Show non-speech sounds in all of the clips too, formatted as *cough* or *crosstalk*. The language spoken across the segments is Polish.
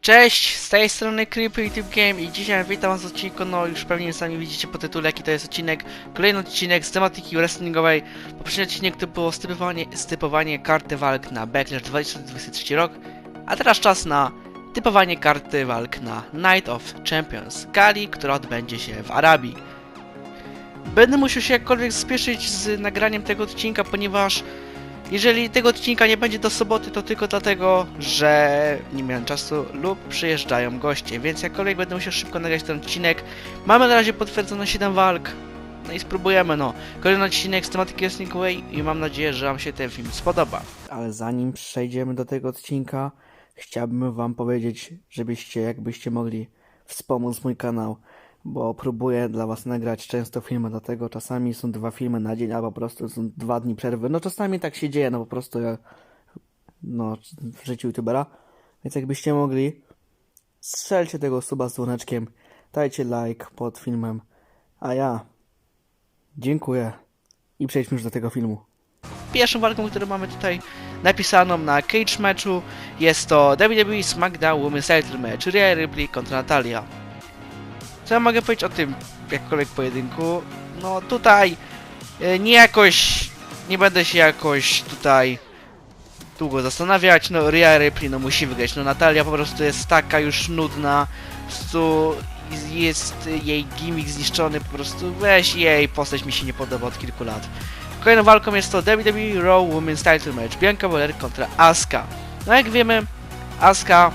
Cześć, z tej strony YouTube Game i dzisiaj witam was w odcinku, no już pewnie sami widzicie po tytule jaki to jest odcinek. Kolejny odcinek z tematyki wrestlingowej. Poprzedni odcinek to było stypowanie, stypowanie karty walk na Backlash 2023 rok A teraz czas na typowanie karty walk na Night of Champions Gali, która odbędzie się w Arabii. Będę musiał się jakkolwiek spieszyć z nagraniem tego odcinka, ponieważ jeżeli tego odcinka nie będzie do soboty, to tylko dlatego, że nie miałem czasu lub przyjeżdżają goście, więc jakkolwiek będę musiał szybko nagrać ten odcinek. Mamy na razie potwierdzone 7 walk. No i spróbujemy, no. Kolejny odcinek z tematyki wrestlingowej i mam nadzieję, że Wam się ten film spodoba. Ale zanim przejdziemy do tego odcinka, chciałbym Wam powiedzieć, żebyście, jakbyście mogli wspomóc mój kanał, bo próbuję dla Was nagrać często filmy, dlatego czasami są dwa filmy na dzień, albo po prostu są dwa dni przerwy. No czasami tak się dzieje, no po prostu ja, no w życiu youtubera. Więc jakbyście mogli, strzelcie tego suba z dzwoneczkiem, dajcie like pod filmem, a ja dziękuję i przejdźmy już do tego filmu. Pierwszą walką, którą mamy tutaj napisaną na cage matchu jest to WWE SmackDown Women's Title Match Rhea Ripley kontra Natalia. Co ja mogę powiedzieć o tym jakkolwiek pojedynku? No tutaj e, nie jakoś, nie będę się jakoś tutaj długo zastanawiać, no Rhea Ripley no musi wygrać, no Natalia po prostu jest taka już nudna, po prostu jest jej gimmick zniszczony, po prostu weź jej postać mi się nie podoba od kilku lat. Kolejną walką jest to WWE Raw Women's Title Match, Bianca Belair kontra Asuka. No jak wiemy, Asuka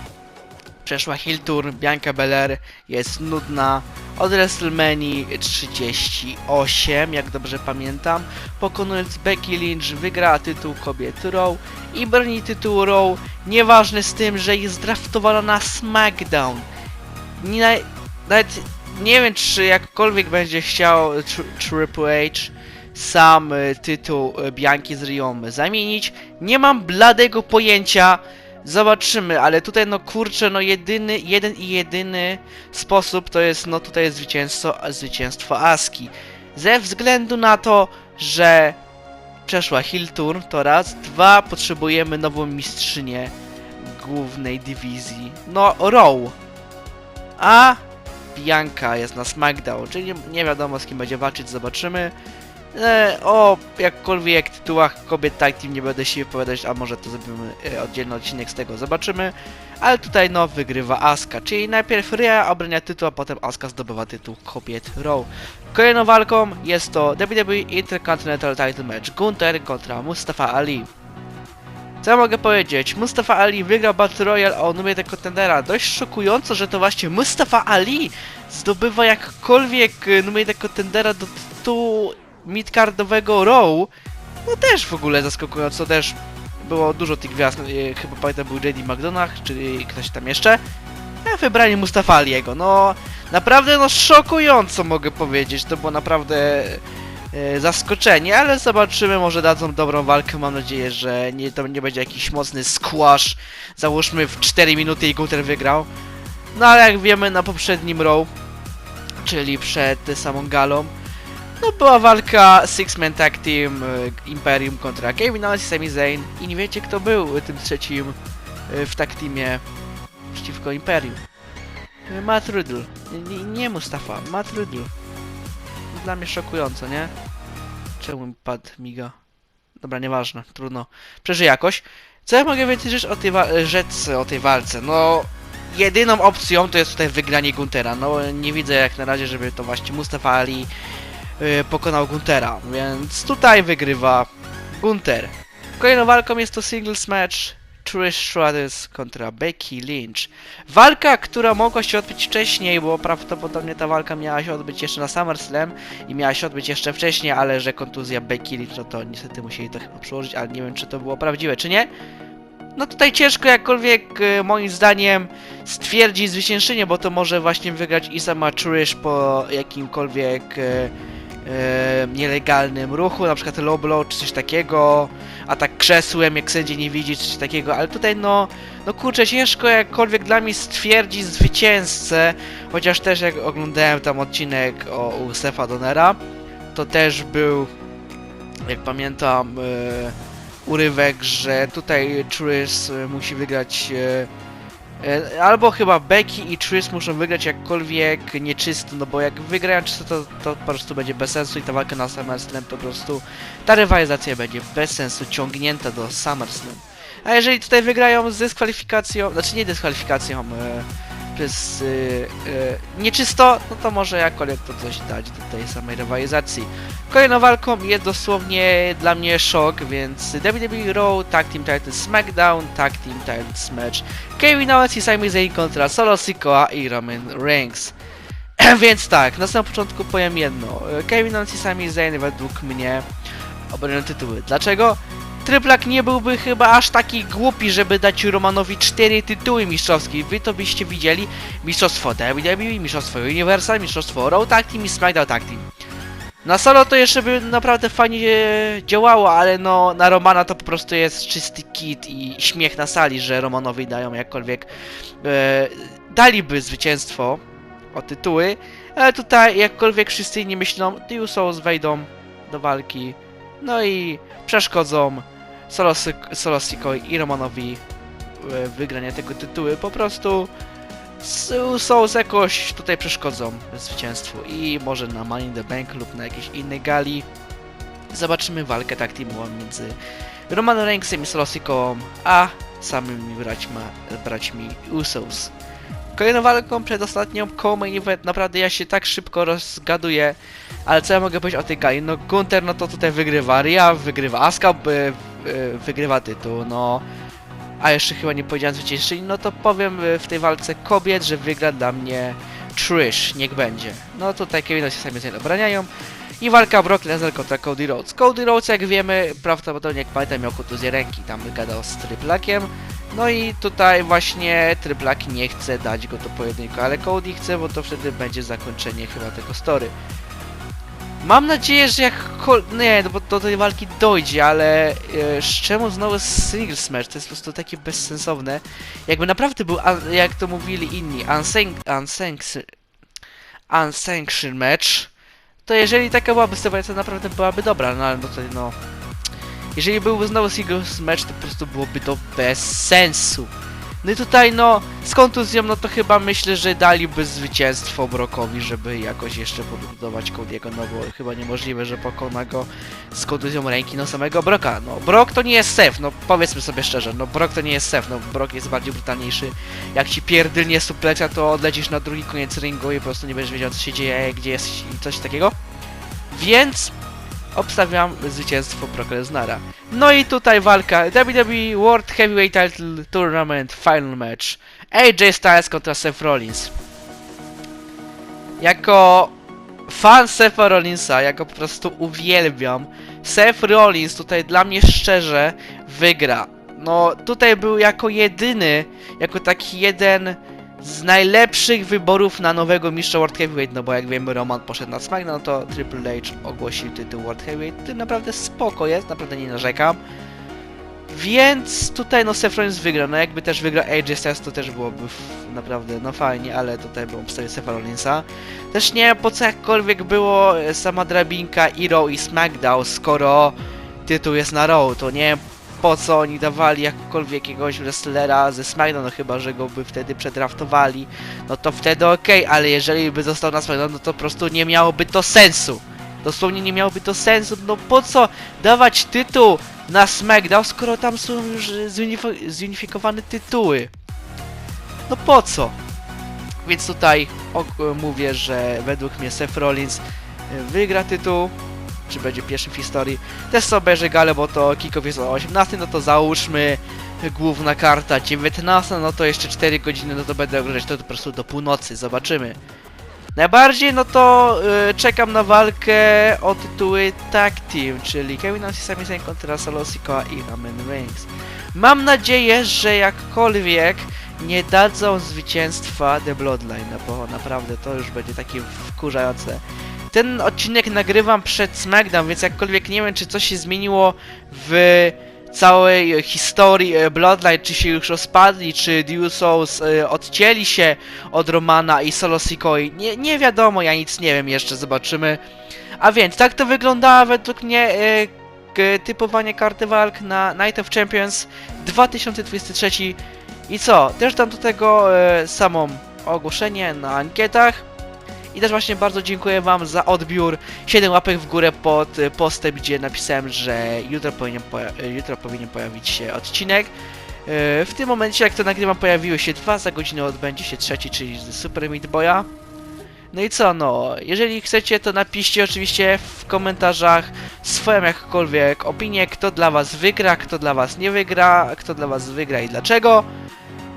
przeszła Hill Tour, Bianca Belair jest nudna od WrestleMania 38, jak dobrze pamiętam, pokonując Becky Lynch wygrała tytuł kobiet Raw i broni tytuł Raw, nieważne z tym, że jest draftowana na SmackDown. Nie, na- nawet nie wiem, czy jakkolwiek będzie chciał Tr- Triple H sam y, tytuł y, Bianki z Rią zamienić. Nie mam bladego pojęcia, Zobaczymy, ale tutaj no kurczę, no jedyny, jeden i jedyny sposób to jest no tutaj jest zwycięstwo, zwycięstwo Aski. Ze względu na to, że przeszła Hill Tour, to raz, dwa, potrzebujemy nową mistrzynię głównej dywizji, no Raw. A Bianka jest na SmackDown, czyli nie wiadomo z kim będzie walczyć, zobaczymy. E, o jakkolwiek tytułach kobiet tag team nie będę się wypowiadać, a może to zrobimy e, oddzielny odcinek z tego, zobaczymy. Ale tutaj no wygrywa Asuka, czyli najpierw Rhea obrania tytuł, a potem Asuka zdobywa tytuł kobiet Raw. Kolejną walką jest to WWE Intercontinental Title Match Gunther kontra Mustafa Ali. Co mogę powiedzieć? Mustafa Ali wygrał Battle Royale o numer tego contendera. Dość szokująco, że to właśnie Mustafa Ali zdobywa jakkolwiek e, numer tego contendera do tytułu midcardowego Raw, no też w ogóle zaskakująco, też było dużo tych gwiazd, e, chyba pamiętam był JD McDonagh, czy ktoś tam jeszcze, a wybrali Mustafa Aliego, no naprawdę no szokująco mogę powiedzieć, to było naprawdę e, zaskoczenie, ale zobaczymy, może dadzą dobrą walkę, mam nadzieję, że nie, to nie będzie jakiś mocny squash, załóżmy w 4 minuty i Gunther wygrał, no ale jak wiemy na poprzednim Raw, czyli przed samą galą, no była walka Six Man Tag Team y, Imperium kontra Kevin Owens i Sami Zayn i nie wiecie kto był tym trzecim y, w tag teamie przeciwko Imperium. Y, Matt Riddle. Nie, nie Mustafa, Matt Riddle. Dla mnie szokująco, nie? Czemu padł miga? Dobra, nieważne, trudno. Przeżyję jakoś. Co ja mogę więcej rzecz o tej rzec o tej walce? No, jedyną opcją to jest tutaj wygranie Guntera. No, nie widzę jak na razie, żeby to właśnie Mustafa Ali pokonał Guntera, więc tutaj wygrywa Gunter. Kolejną walką jest to singles match Trish Stratus kontra Becky Lynch. Walka, która mogła się odbyć wcześniej, bo prawdopodobnie ta walka miała się odbyć jeszcze na SummerSlam i miała się odbyć jeszcze wcześniej, ale że kontuzja Becky Lynch, no to niestety musieli to chyba przełożyć, ale nie wiem czy to było prawdziwe, czy nie. No tutaj ciężko jakkolwiek y, moim zdaniem stwierdzić zwyciężenie, bo to może właśnie wygrać i sama Trish po jakimkolwiek e, nielegalnym ruchu, na przykład low blow czy coś takiego, atak krzesłem, jak sędzia nie widzi, czy coś takiego, ale tutaj no, no kurczę, ciężko jakkolwiek dla mnie stwierdzić zwycięzcę, chociaż też jak oglądałem tam odcinek o, u Stefa Donera, to też był, jak pamiętam, e, urywek, że tutaj Trish e, musi wygrać E, Albo chyba Becky i Trish muszą wygrać jakkolwiek nieczysto, no bo jak wygrają czysto, to, to po prostu będzie bez sensu i ta walka na SummerSlam po prostu ta rywalizacja będzie bez sensu ciągnięta do SummerSlam. A jeżeli tutaj wygrają z dyskwalifikacją, znaczy nie dyskwalifikacją, e, przez e, e, nieczysto, no to może jakkolwiek to coś dać do tej samej rywalizacji. Kolejną walką jest dosłownie dla mnie szok, więc WWE Raw, Tag Team Titles SmackDown, Tag Team Titles Match Kevin Owens i Sami Zayn kontra Solo Sikoa i Roman Reigns. *clears throat* Więc tak, na samym początku powiem jedno. Kevin Owens i Sami Zayn według mnie obronią tytuły. Dlaczego? Tryplak nie byłby chyba aż taki głupi, żeby dać Romanowi cztery tytuły mistrzowskie. Wy to byście widzieli mistrzostwo WWE, mistrzostwo Universal, mistrzostwo Raw Tag Team i SmackDown Tag Team. Na solo to jeszcze by naprawdę fajnie działało, ale no na Romana to po prostu jest czysty kit i śmiech na sali, że Romanowi dają jakkolwiek e, daliby zwycięstwo o tytuły, ale tutaj jakkolwiek wszyscy inni myślą, The Usos wejdą do walki, no i przeszkodzą Solo, Syk- Solo Sikoy i Romanowi e, wygranie tego tytułu. Po prostu s- Usos jakoś tutaj przeszkodzą zwycięstwu i może na Money in the Bank lub na jakiejś innej gali zobaczymy walkę tak teamową między Romanem Reignsem i Solo Sikoą, a samymi braćma, braćmi Usos. Kolejną walką przedostatnią co-main event, naprawdę ja się tak szybko rozgaduję, ale co ja mogę powiedzieć o tej gali? No Gunter no to tutaj wygrywa, Ria wygrywa, Asuka e, e, wygrywa tytuł, no a jeszcze chyba nie powiedziałem zwycięzczyni, no to powiem e, w tej walce kobiet, że wygra dla mnie Trish, niech będzie. No tutaj Kevin się sami sobie obraniają. I walka Brock Lesnar kontra Cody Rhodes. Cody Rhodes, jak wiemy, prawdopodobnie jak pamiętam miał kontuzję ręki, tam gadał z Tryplakiem. No i tutaj właśnie Tryplak nie chce dać go do pojedynku, ale Cody chce, bo to wtedy będzie zakończenie chyba tego story. Mam nadzieję, że jak... Nie, no bo do tej walki dojdzie, ale e, czemu znowu singles match? To jest po prostu takie bezsensowne. Jakby naprawdę był, jak to mówili inni, unsanc- unsanc- unsanctioned match, to jeżeli taka byłaby sytuacja, to naprawdę byłaby dobra, no ale no tutaj no... Jeżeli byłby znowu singles match, to po prostu byłoby to bez sensu. No i tutaj no, z kontuzją, no to chyba myślę, że daliby zwycięstwo Brokowi, żeby jakoś jeszcze podbudować Cody'ego, no bo chyba niemożliwe, że pokona go z kontuzją ręki, no samego Broka. No, Brok to nie jest Sef, no powiedzmy sobie szczerze, no Brok to nie jest Sef, no Brok jest bardziej brutalniejszy. Jak ci pierdylnie suplecja, to odlecisz na drugi koniec ringu i po prostu nie będziesz wiedział, co się dzieje, gdzie jest i coś takiego. Więc obstawiam zwycięstwo Brock Lesnara. No i tutaj walka WWE World Heavyweight Title Tournament Final Match AJ Styles kontra Seth Rollins. Jako fan Setha Rollinsa, ja go po prostu uwielbiam. Seth Rollins tutaj dla mnie szczerze wygra. No tutaj był jako jedyny, jako taki jeden z najlepszych wyborów na nowego mistrza World Heavyweight, no bo jak wiemy Roman poszedł na SmackDown, to Triple H ogłosił tytuł World Heavyweight, który naprawdę spoko jest, naprawdę nie narzekam. Więc tutaj no Seth Rollins wygra, no jakby też wygrał AJ Styles to też byłoby naprawdę no fajnie, ale tutaj bym obstawił Seth Rollinsa. Też nie wiem po co jakkolwiek było e, sama drabinka i Raw i SmackDown, skoro tytuł jest na Raw, to nie wiem po co oni dawali jakkolwiek jakiegoś wrestlera ze SmackDown, no chyba, że go by wtedy przedraftowali, no to wtedy okej, ale jeżeli by został na SmackDown, no to po prostu nie miałoby to sensu. Dosłownie nie miałoby to sensu, no po co dawać tytuł na SmackDown, skoro tam są już zunif- zunifikowane tytuły? No po co? Więc tutaj mówię, że według mnie Seth Rollins wygra tytuł, czy będzie pierwszym w historii. Też sobie obejrzę galę, bo to kickoff jest o 18, no to załóżmy główna karta 19, no to jeszcze 4 godziny, no to będę oglądać to po prostu do północy, zobaczymy. Najbardziej no to y, czekam na walkę o tytuły Tag Team, czyli Kevin Owens i Sami Zayn kontra Solo Sikoa i Roman Reigns. Mam nadzieję, że jakkolwiek nie dadzą zwycięstwa The Bloodline, no bo naprawdę to już będzie takie wkurzające. Ten odcinek nagrywam przed SmackDown, więc jakkolwiek nie wiem, czy coś się zmieniło w całej historii e, Bloodline, czy się już rozpadli, czy The Usos odcięli się od Romana i Solo Sikoy. Nie, nie wiadomo, ja nic nie wiem jeszcze, zobaczymy. A więc, tak to wyglądała według mnie e, typowanie karty walk na Night of Champions 2023. I co? Też dam do tego e, samą ogłoszenie na ankietach. I też właśnie bardzo dziękuję Wam za odbiór. 7 łapek w górę pod e, postem, gdzie napisałem, że jutro powinien, e, jutro powinien pojawić się odcinek. E, W tym momencie, jak to nagrywam, pojawiły się dwa, za godzinę odbędzie się trzeci, czyli z Super Meat Boya. No i co, no, jeżeli chcecie, to napiszcie oczywiście w komentarzach swoją jakkolwiek opinię, kto dla was wygra, kto dla was nie wygra, kto dla was wygra i dlaczego.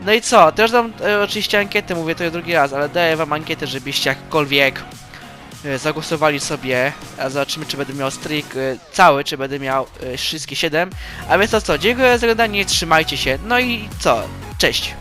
No i co, też dam e, oczywiście ankietę, mówię to drugi raz, ale daję wam ankietę, żebyście jakkolwiek e, zagłosowali sobie, a zobaczymy czy będę miał streak e, cały, czy będę miał e, wszystkie 7. A więc to co, dziękuję za oglądanie, trzymajcie się, no i co, cześć!